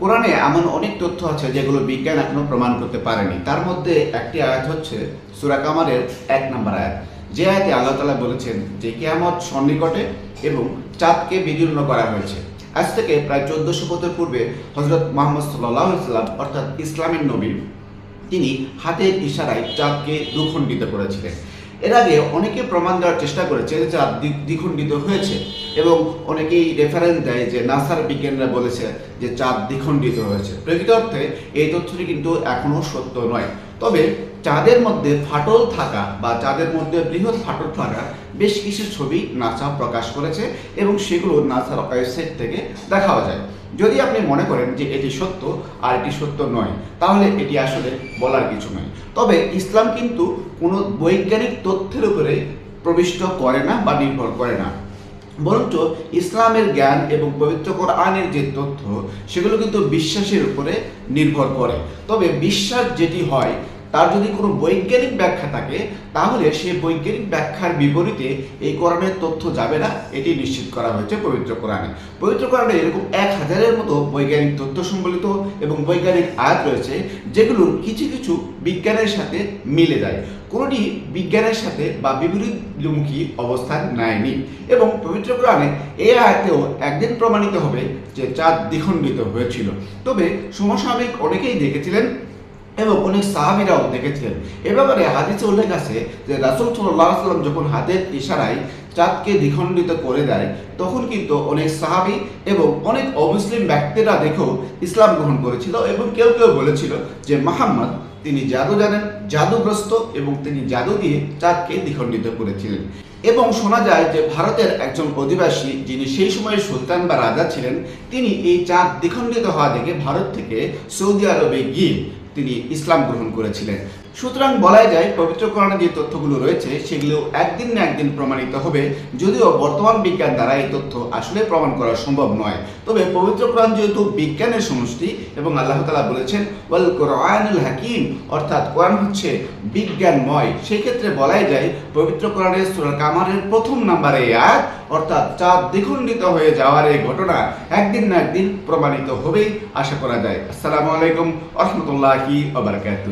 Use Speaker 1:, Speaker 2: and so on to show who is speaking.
Speaker 1: কোরআনে এমন অনেক তথ্য আছে যেগুলো বিজ্ঞান এখনও প্রমাণ করতে পারেনি। তার মধ্যে একটি আয়াত হচ্ছে সুরা কামারের এক নম্বর আয়াত। যে আয়াতে আল্লাহ তালা বলেছেন যে কেয়ামত সন্নিকটে এবং চাঁদকে বিদীর্ণ করা হয়েছে। আজ থেকে প্রায় চোদ্দশো বছর পূর্বে হজরত মোহাম্মদ সাল্লাহ সাল্লাম অর্থাৎ ইসলামের নবী, তিনি হাতের ইশারায় চাঁদকে দুখণ্ডিত করেছিলেন। এর আগে অনেকে প্রমাণ দেওয়ার চেষ্টা করেছে যে চাঁদ দ্বি- দ্বিখণ্ডিত হয়েছে। এবং অনেকেই রেফারেন্স দেয় যে নাসার বিজ্ঞানীরা বলেছে যে চাঁদ দ্বিখণ্ডিত হয়েছে। প্রকৃত অর্থে এই তথ্যটি কিন্তু এখনও সত্য নয়। তবে চাঁদের মধ্যে ফাটল থাকা বা চাঁদের মধ্যে বৃহৎ ফাটল থাকা বেশ কিছু ছবি নাসা প্রকাশ করেছে এবং সেগুলো নাসার ওয়েবসাইট থেকে দেখাও যায়। যদি আপনি মনে করেন যে এটি সত্য আর এটি সত্য নয়, তাহলে এটি আসলে বলার কিছু নয়। তবে ইসলাম কিন্তু কোনো বৈজ্ঞানিক তথ্যের উপরে প্রবিষ্ট করে না বা নির্ভর করে না। বরঞ্চ ইসলামের জ্ঞান এবং পবিত্র কোরআনের যে তথ্য, সেগুলো কিন্তু বিশ্বাসের উপরে নির্ভর করে। তবে বিশ্বাস যেটি হয় তার যদি কোনো বৈজ্ঞানিক ব্যাখ্যা থাকে, তাহলে সেই বৈজ্ঞানিক ব্যাখ্যার বিপরীতে এই কোরআনের তথ্য যাবে না। এটি নিশ্চিত করা হয়েছে পবিত্র কোরআনে। পবিত্র কোরআনে এরকম এক হাজারের মতো বৈজ্ঞানিক তথ্য সম্বলিত এবং বৈজ্ঞানিক আয়াত রয়েছে, যেগুলোর কিছু কিছু বিজ্ঞানের সাথে মিলে যায়। কোনোটি বিজ্ঞানের সাথে বা বিপরীতমুখী অবস্থান নেয়নি। এবং পবিত্র কোরআনে এই আয়াতেও একদিন প্রমাণিত হবে যে চাঁদ দ্বিখণ্ডিত হয়েছিল। তবে সমসাময়িক অনেকেই দেখেছিলেন এবং অনেক সাহাবিরাও দেখেছেন। এ ব্যাপারে হাদিসে উল্লেখ আছে যে রাসুল সাল্লাহ সাল্লাম যখন হাতের ইশারায় চাঁদকে দ্বিখণ্ডিত করে দেয়, তখন কিন্তু অনেক সাহাবি এবং অনেক অমুসলিম ব্যক্তিরা দেখেও ইসলাম গ্রহণ করেছিল এবং কেউ কেউ বলেছিল যে মাহাম্মদ তিনি জাদু জানেন জাদুগ্রস্ত এবং তিনি জাদু দিয়ে চাঁদকে দ্বিখণ্ডিত করেছিলেন। এবং শোনা যায় যে ভারতের একজন অধিবাসী যিনি সেই সময় সুলতান বা রাজা ছিলেন, তিনি এই চাঁদ দ্বিখণ্ডিত হওয়া দেখে ভারত থেকে সৌদি আরবে গিয়ে তিনি ইসলাম গ্রহণ করেছিলেন। সুতরাং বলাই যায়, পবিত্র কোরআনে যে তথ্যগুলো রয়েছে, সেগুলো একদিন না একদিন প্রমাণিত হবে, যদিও বর্তমান বিজ্ঞান দ্বারা এই তথ্য আসলে প্রমাণ করা সম্ভব নয়। তবে পবিত্র কোরআন যেহেতু বিজ্ঞানের সমষ্টি এবং আল্লাহ তালা বলেছেন, ওয়াল কোরআনুল হাকিম অর্থাৎ কোরআন হচ্ছে বিজ্ঞানময়। সেক্ষেত্রে বলাই যায় পবিত্র কোরআনের সুরাল কামারের প্রথম নাম্বারে আয়াত, অর্থাৎ চাঁদ দ্বিখণ্ডিত হয়ে যাওয়ার এই ঘটনা একদিন না একদিন প্রমাণিত হবেই, আশা করা যায়। আসসালামু আলাইকুম রহমতুল্লাহি আবরকাত